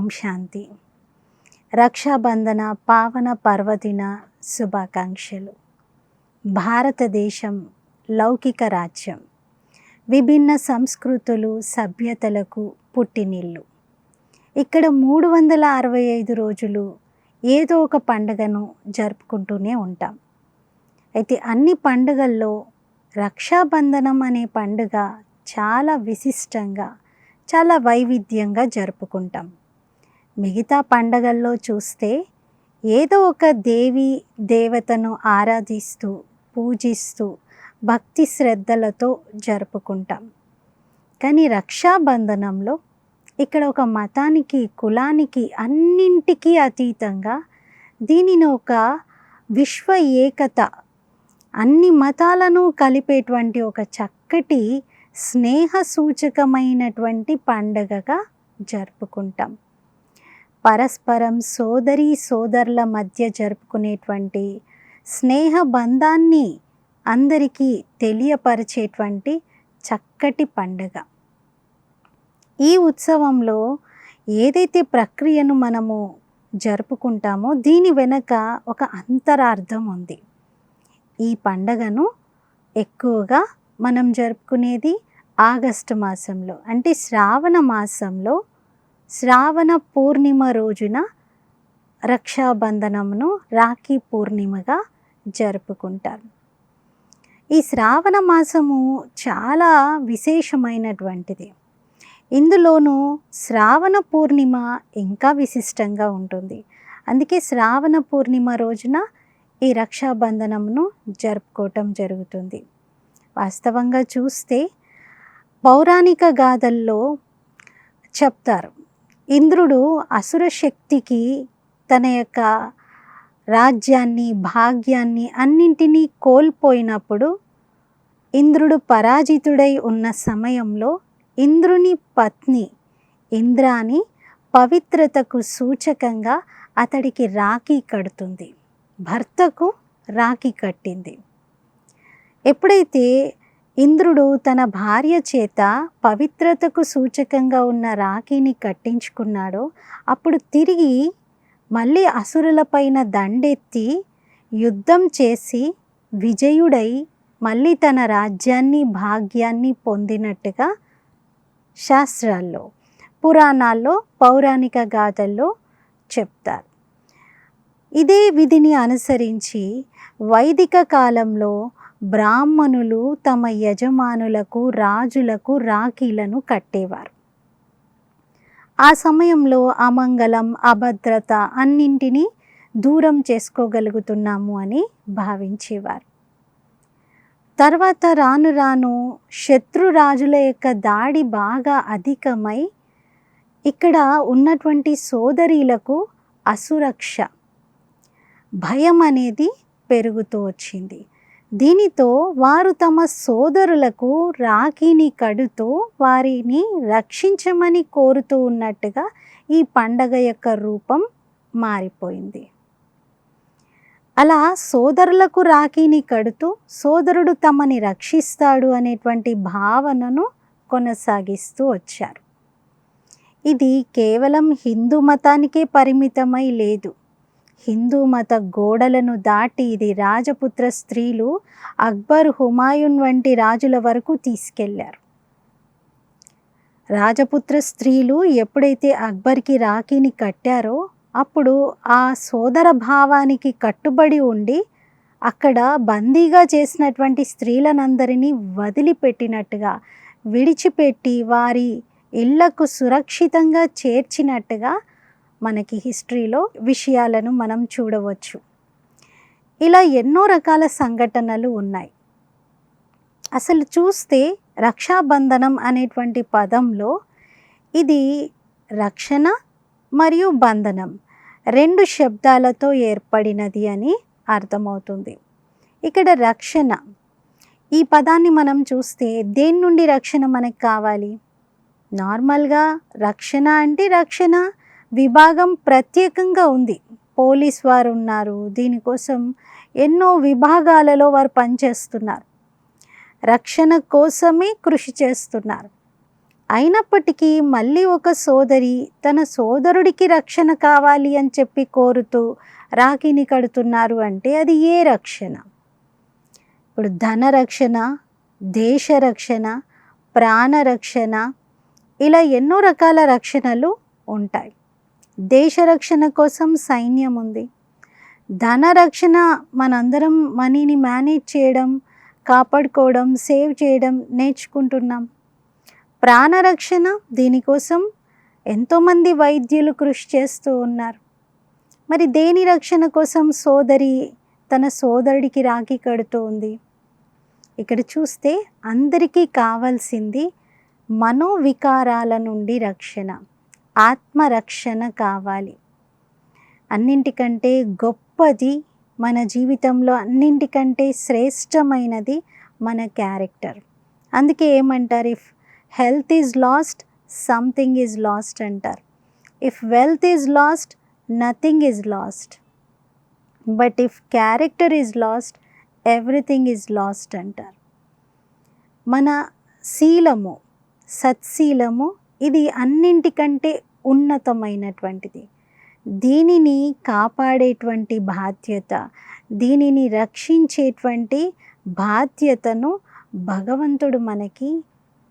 ఓం శాంతి. రక్షాబంధన పావన పర్వదిన శుభాకాంక్షలు. భారతదేశం లౌకిక రాజ్యం. విభిన్న సంస్కృతులు సభ్యతలకు పుట్టినిల్లు. ఇక్కడ మూడు వందల అరవై ఐదు రోజులు ఏదో ఒక పండుగను జరుపుకుంటూనే ఉంటాం. అయితే అన్ని పండుగల్లో రక్షాబంధనం అనే పండుగ చాలా విశిష్టంగా చాలా వైవిధ్యంగా జరుపుకుంటాం. మిగతా పండగల్లో చూస్తే ఏదో ఒక దేవి దేవతను ఆరాధిస్తూ పూజిస్తూ భక్తి శ్రద్ధలతో జరుపుకుంటాం. కానీ రక్షాబంధనంలో ఇక్కడ ఒక మతానికి కులానికి అన్నింటికీ అతీతంగా దీనిని ఒక విశ్వ ఏకత అన్ని మతాలను కలిపేటువంటి ఒక చక్కటి స్నేహ సూచకమైనటువంటి పండగగా జరుపుకుంటాం. పరస్పరం సోదరి సోదరుల మధ్య జరుపుకునేటువంటి స్నేహ బంధాన్ని అందరికీ తెలియపరిచేటువంటి చక్కటి పండుగ. ఈ ఉత్సవంలో ఏదైతే ప్రక్రియను మనము జరుపుకుంటామో దీని వెనక ఒక అంతరార్థం ఉంది. ఈ పండగను ఎక్కువగా మనం జరుపుకునేది ఆగస్టు మాసంలో అంటే శ్రావణ మాసంలో శ్రావణ పూర్ణిమ రోజున రక్షాబంధనమును రాఖీ పూర్ణిమగా జరుపుకుంటారు. ఈ శ్రావణ మాసము చాలా విశేషమైనటువంటిది. ఇందులోనూ శ్రావణ పూర్ణిమ ఇంకా విశిష్టంగా ఉంటుంది. అందుకే శ్రావణ పూర్ణిమ రోజున ఈ రక్షాబంధనమును జరుపుకోవటం జరుగుతుంది. వాస్తవంగా చూస్తే పౌరాణిక గాథల్లో చెప్తారు ఇంద్రుడు అసుర శక్తికి తన యొక్క రాజ్యాన్ని భాగ్యాన్ని అన్నింటినీ కోల్పోయినప్పుడు ఇంద్రుడు పరాజితుడై ఉన్న సమయంలో ఇంద్రుని పత్ని ఇంద్రాని పవిత్రతకు సూచకంగా అతడికి రాఖీ కడుతుంది. భర్తకు రాఖీ కట్టింది. ఎప్పుడైతే ఇంద్రుడు తన భార్య చేత పవిత్రతకు సూచకంగా ఉన్న రాఖీని కట్టించుకున్నాడో అప్పుడు తిరిగి మళ్ళీ అసురులపైన దండెత్తి యుద్ధం చేసి విజయుడై మళ్ళీ తన రాజ్యాన్ని భాగ్యాన్ని పొందినట్టుగా శాస్త్రాల్లో పురాణాల్లో పౌరాణిక గాథల్లో చెప్తారు. ఇదే విధిని అనుసరించి వైదిక కాలంలో బ్రాహ్మణులు తమ యజమానులకు రాజులకు రాఖీలను కట్టేవారు. ఆ సమయంలో అమంగళం అభద్రత అన్నింటినీ దూరం చేసుకోగలుగుతున్నాము అని భావించేవారు. తర్వాత రాను రాను శత్రురాజుల యొక్క దాడి బాగా అధికమై ఇక్కడ ఉన్నటువంటి సోదరీలకు అసురక్ష భయం అనేది పెరుగుతూ వచ్చింది. దీనితో వారు తమ సోదరులకు రాఖీని కడుతూ వారిని రక్షించమని కోరుతూ ఉన్నట్టుగా ఈ పండగ యొక్క రూపం మారిపోయింది. అలా సోదరులకు రాఖీని కడుతూ సోదరుడు తమని రక్షిస్తాడు అనేటువంటి భావనను కొనసాగిస్తూ వచ్చారు. ఇది కేవలం హిందూ మతానికే పరిమితమై లేదు. హిందూ మత గోడలను దాటి ఇది రాజపుత్ర స్త్రీలు అక్బర్ హుమాయూన్ వంటి రాజుల వరకు తీసుకెళ్ళారు. రాజపుత్ర స్త్రీలు ఎప్పుడైతే అక్బర్కి రాఖీని కట్టారో అప్పుడు ఆ సోదర భావానికి కట్టుబడి ఉండి అక్కడ బందీగా చేసినటువంటి స్త్రీలనందరినీ వదిలిపెట్టినట్టుగా విడిచిపెట్టి వారి ఇళ్ళకు సురక్షితంగా చేర్చినట్టుగా మనకి హిస్టరీలో విషయాలను మనం చూడవచ్చు. ఇలా ఎన్నో రకాల సంఘటనలు ఉన్నాయి. అసలు చూస్తే రక్షాబంధనం అనేటువంటి పదంలో ఇది రక్షణ మరియు బంధనం రెండు శబ్దాలతో ఏర్పడినది అని అర్థమవుతుంది. ఇక్కడ రక్షణ ఈ పదాన్ని మనం చూస్తే దేని నుండి రక్షణ మనకు కావాలి? నార్మల్గా రక్షణ అంటే రక్షణ విభాగం ప్రత్యేకంగా ఉంది. పోలీస్ వారు ఉన్నారు దీనికోసం ఎన్నో విభాగాలలో వారు పనిచేస్తున్నారు. రక్షణ కోసమే కృషి చేస్తున్నారు. అయినప్పటికీ మళ్ళీ ఒక సోదరి తన సోదరుడికి రక్షణ కావాలి అని చెప్పి కోరుతూ రాఖీని కడుతున్నారు అంటే అది ఏ రక్షణ? ఇప్పుడు ధన రక్షణ దేశ రక్షణ ప్రాణ రక్షణ ఇలా ఎన్నో రకాల రక్షణలు ఉంటాయి. దేశ రక్షణ కోసం సైన్యం ఉంది. ధన రక్షణ మనందరం మనీని మేనేజ్ చేయడం కాపాడుకోవడం సేవ్ చేయడం నేర్చుకుంటున్నాం. ప్రాణరక్షణ దీనికోసం ఎంతోమంది వైద్యులు కృషి చేస్తూ ఉన్నారు. మరి దేని రక్షణ కోసం సోదరి తన సోదరుడికి రాఖీ కడుతూ ఉంది? ఇక్కడ చూస్తే అందరికీ కావాల్సింది మనోవికారాల నుండి రక్షణ. ఆత్మరక్షణ కావాలి. అన్నింటికంటే గొప్పది మన జీవితంలో అన్నింటికంటే శ్రేష్టమైనది మన క్యారెక్టర్. అందుకే ఏమంటారు? If health is lost something is lost అంటారు. If wealth is lost nothing is lost. But if character is lost everything is lost అంటారు. మన శీలము సత్శీలము ఇది అన్నింటికంటే ఉన్నతమైనటువంటిది. దీనిని కాపాడేటువంటి బాధ్యత దీనిని రక్షించేటువంటి బాధ్యతను భగవంతుడు మనకి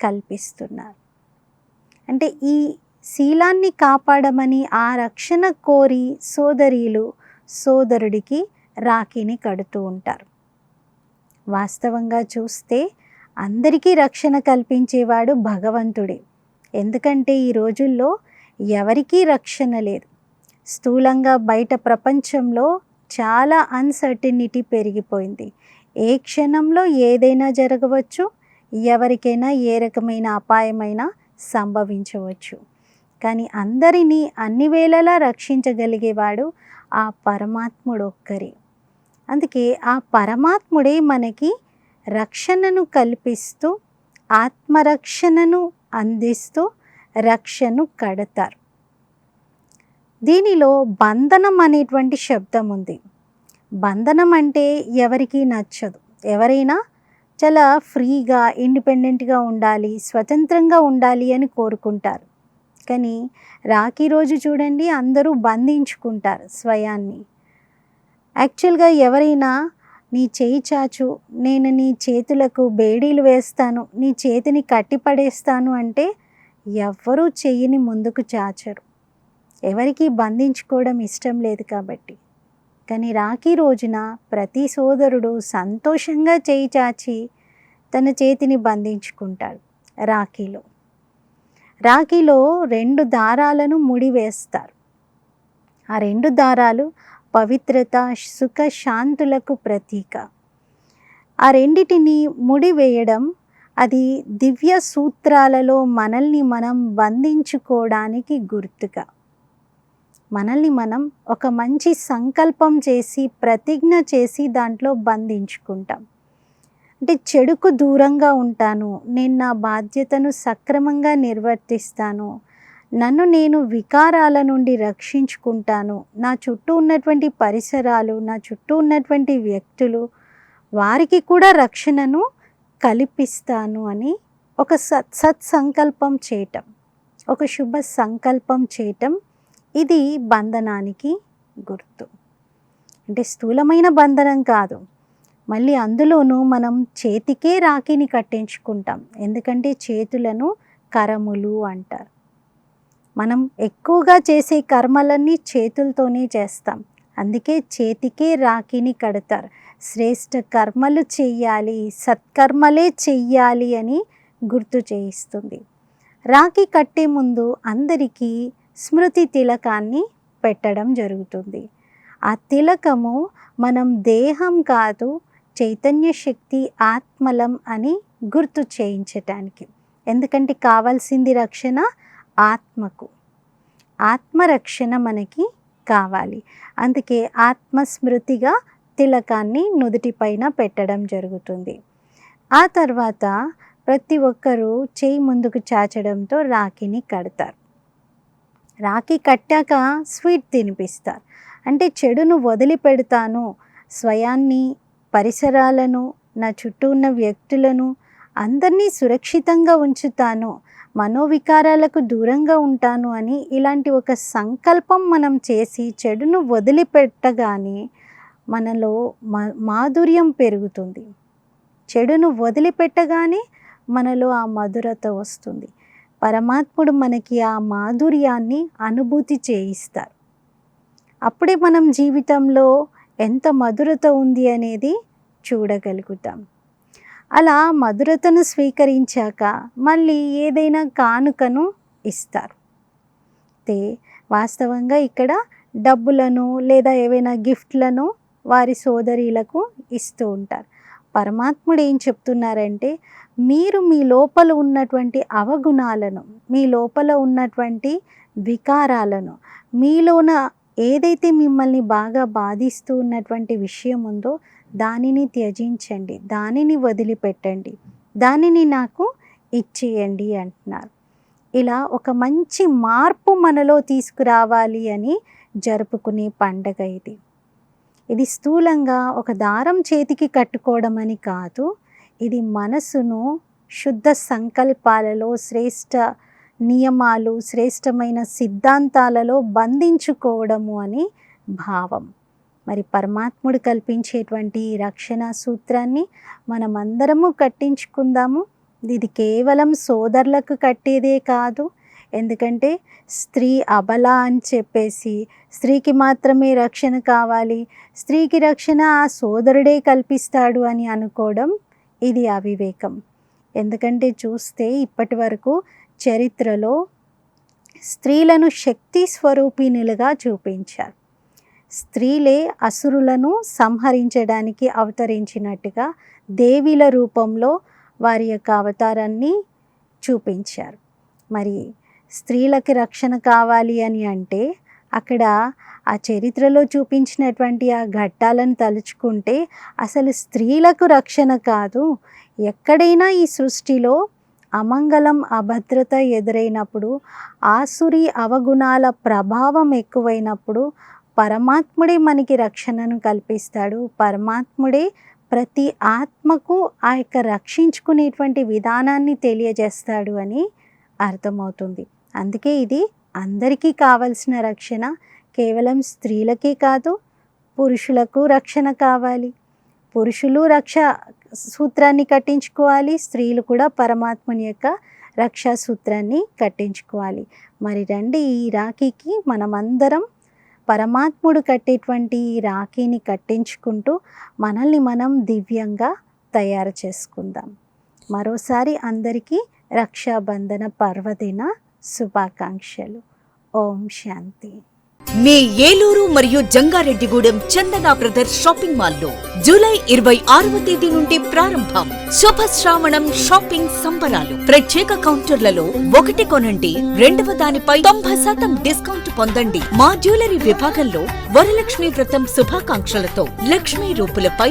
కల్పిస్తున్నారు. అంటే ఈ శీలాన్ని కాపాడమని ఆ రక్షణ కోరి సోదరీలు సోదరుడికి రాఖీని కడుతూ ఉంటారు. వాస్తవంగా చూస్తే అందరికీ రక్షణ కల్పించేవాడు భగవంతుడే. ఎందుకంటే ఈ రోజుల్లో ఎవరికీ రక్షణ లేదు. స్థూలంగా బయట ప్రపంచంలో చాలా అన్సర్టినిటీ పెరిగిపోయింది. ఏ క్షణంలో ఏదైనా జరగవచ్చు ఎవరికైనా ఏ రకమైన అపాయమైనా సంభవించవచ్చు. కానీ అందరినీ అన్ని వేళలా రక్షించగలిగేవాడు ఆ పరమాత్ముడు ఒక్కరే అందుకే ఆ పరమాత్ముడే మనకి రక్షణను కల్పిస్తూ ఆత్మరక్షణను అందిస్తూ రక్షను కడతారు. దీనిలో బంధనం అనేటువంటి శబ్దం ఉంది. బంధనం అంటే ఎవరికి నచ్చదు. ఎవరైనా చాలా ఫ్రీగా ఇండిపెండెంట్గా ఉండాలి స్వతంత్రంగా ఉండాలి అని కోరుకుంటారు. కానీ రాఖీ రోజు చూడండి అందరూ బంధించుకుంటారు స్వయాన్ని. యాక్చువల్గా ఎవరైనా నీ చేయి చాచు నేను నీ చేతులకు బేడీలు వేస్తాను నీ చేతిని కట్టిపడేస్తాను అంటే ఎవ్వరూ చెయ్యిని ముందుకు చాచరు. ఎవరికి బంధించుకోవడం ఇష్టం లేదు కాబట్టి. కానీ రాఖీ రోజున ప్రతి సోదరుడు సంతోషంగా చేయి చాచి తన చేతిని బంధించుకుంటాడు రాఖీలో. రాఖీలో రెండు దారాలను ముడివేస్తారు. ఆ రెండు దారాలు పవిత్రత సుఖ శాంతులకు ప్రతీక. ఆ రెండిటిని ముడివేయడం అది దివ్య సూత్రాలలో మనల్ని మనం బంధించుకోవడానికి గుర్తుగా మనల్ని మనం ఒక మంచి సంకల్పం చేసి ప్రతిజ్ఞ చేసి దాంట్లో బంధించుకుంటాం. అంటే చెడుకు దూరంగా ఉంటాను నేను నా బాధ్యతను సక్రమంగా నిర్వర్తిస్తాను నన్ను నేను వికారాల నుండి రక్షించుకుంటాను. నా చుట్టూ ఉన్నటువంటి పరిసరాలు నా చుట్టూ ఉన్నటువంటి వ్యక్తులు వారికి కూడా రక్షణను కల్పిస్తాను అని ఒక సత్ సత్సంకల్పం చేయటం ఒక శుభ సంకల్పం చేయటం ఇది బంధనానికి గుర్తు. అంటే స్థూలమైన బంధనం కాదు. మళ్ళీ అందులోనూ మనం చేతికే రాఖీని కట్టించుకుంటాం. ఎందుకంటే చేతులను కరములు అంటారు. మనం ఎక్కువగా చేసే కర్మలన్నీ చేతులతోనే చేస్తాం. అందుకే చేతికే రాఖీని కడతారు. శ్రేష్ఠ కర్మలు చెయ్యాలి సత్కర్మలే చెయ్యాలి అని గుర్తు చేయిస్తుంది. రాఖీ కట్టే ముందు అందరికీ స్మృతి తిలకాన్ని పెట్టడం జరుగుతుంది. ఆ తిలకము మనం దేహం కాదు చైతన్య శక్తి ఆత్మలం అని గుర్తు చేయించటానికి. ఎందుకంటే కావాల్సింది రక్షణ ఆత్మకు. ఆత్మరక్షణ మనకి కావాలి. అందుకే ఆత్మస్మృతిగా తిలకాన్ని నుదుటిపైన పెట్టడం జరుగుతుంది. ఆ తర్వాత ప్రతి ఒక్కరూ చేయి ముందుకు చాచడంతో రాఖీని కడతారు. రాఖీ కట్టాక స్వీట్ తినిపిస్తారు. అంటే చెడును వదిలిపెడతాను. స్వయాన్ని పరిసరాలను నా చుట్టూ ఉన్న వ్యక్తులను అందరినీ సురక్షితంగా ఉంచుతాను మనోవికారాలకు దూరంగా ఉంటాను అని ఇలాంటి ఒక సంకల్పం మనం చేసి చెడును వదిలిపెట్టగానే మనలో మా మాధుర్యం పెరుగుతుంది. చెడును వదిలిపెట్టగానే మనలో ఆ మధురత వస్తుంది. పరమాత్ముడు మనకి ఆ మాధుర్యాన్ని అనుభూతి చేయిస్తారు. అప్పుడే మనం జీవితంలో ఎంత మధురత ఉంది అనేది చూడగలుగుతాం. అలా మధురతను స్వీకరించాక మళ్ళీ ఏదైనా కానుకను ఇస్తారు. అయితే వాస్తవంగా ఇక్కడ డబ్బులను లేదా ఏవైనా గిఫ్ట్లను వారి సోదరీలకు ఇస్తూ ఉంటారు. పరమాత్ముడు ఏం చెప్తున్నారంటే మీరు మీ లోపల ఉన్నటువంటి అవగుణాలను మీ లోపల ఉన్నటువంటి వికారాలను మీలోన ఏదైతే మిమ్మల్ని బాగా బాధిస్తూ ఉన్నటువంటి విషయం ఉందో దానిని త్యజించండి దానిని వదిలిపెట్టండి దానిని నాకు ఇచ్చేయండి అంటున్నారు. ఇలా ఒక మంచి మార్పు మనలో తీసుకురావాలి అని జరుపుకునే పండగ ఇది. ఇది స్థూలంగా ఒక దారం చేతికి కట్టుకోవడం అని కాదు ఇది మనసును శుద్ధ సంకల్పాలలో శ్రేష్ట నియమాలు శ్రేష్టమైన సిద్ధాంతాలలో బంధించుకోవడము అని భావం. మరి పరమాత్ముడు కల్పించేటువంటి రక్షణ సూత్రాన్ని మనమందరము కట్టించుకుందాము. ఇది కేవలం సోదరులకు కట్టేదే కాదు. ఎందుకంటే స్త్రీ అబల అని చెప్పేసి స్త్రీకి మాత్రమే రక్షణ కావాలి. స్త్రీకి రక్షణ ఆ సోదరుడే కల్పిస్తాడు అని అనుకోవడం ఇది అవివేకం. ఎందుకంటే చూస్తే ఇప్పటి వరకు చరిత్రలో స్త్రీలను శక్తి స్వరూపిణులుగా చూపించారు. స్త్రీలే అసురులను సంహరించడానికి అవతరించినట్టుగా దేవీల రూపంలో వారి యొక్క అవతారాన్ని చూపించారు. మరి స్త్రీలకి రక్షణ కావాలి అని అంటే అక్కడ ఆ చరిత్రలో చూపించినటువంటి ఆ ఘట్టాలను తలుచుకుంటే అసలు స్త్రీలకు రక్షణ కాదు. ఎక్కడైనా ఈ సృష్టిలో అమంగళం అభద్రత ఎదురైనప్పుడు ఆసురి అవగుణాల ప్రభావం ఎక్కువైనప్పుడు పరమాత్ముడే మనకి రక్షణను కల్పిస్తాడు. పరమాత్ముడే ప్రతి ఆత్మకు ఆ యొక్క రక్షించుకునేటువంటి విధానాన్ని తెలియజేస్తాడు అని అర్థమవుతుంది. అందుకే ఇది అందరికీ కావలసిన రక్షణ. కేవలం స్త్రీలకే కాదు పురుషులకు రక్షణ కావాలి. పురుషులు రక్ష సూత్రాన్ని కట్టించుకోవాలి స్త్రీలు కూడా పరమాత్మని యొక్క రక్షా సూత్రాన్ని కట్టించుకోవాలి. మరి రండి ఈ రాఖీకి మనమందరం పరమాత్ముడు కట్టేటువంటి ఈ రాఖీని కట్టించుకుంటూ మనల్ని మనం దివ్యంగా తయారు చేసుకుందాం. మరోసారి అందరికీ రక్షాబంధన పర్వదిన శుభాకాంక్షలు. ఓం శాంతి. మీ ఏలూరు మరియు జంగారెడ్డిగూడెం చందన బ్రదర్స్ షాపింగ్ మాల్లో జూలై ఇరవై ఆరవ తేదీ నుండి ప్రారంభం శుభ శ్రావణం షాపింగ్ సంబరాలు. ప్రత్యేక కౌంటర్లలో ఒకటి కొనండి రెండవ దానిపై తొంభై శాతం డిస్కౌంట్ పొందండి. మా జ్యువెలరీ విభాగంలో Varalakshmi Vratam శుభాకాంక్షలతో Lakshmi రూపులపై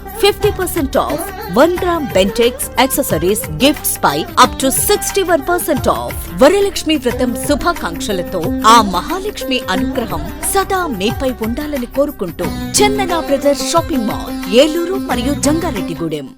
fifty percent off one gram Bentex accessories gifts pi up to sixty one percent off Varalakshmi Vratam శుభాకాంక్షలతో ఆ మహాలక్ష్మి అనుగ్రహం సదా మీపై ఉండాలని కోరుకుంటూ Chandana brothers shopping mall Eluru మరియు జంగారెడ్డిగూడెం.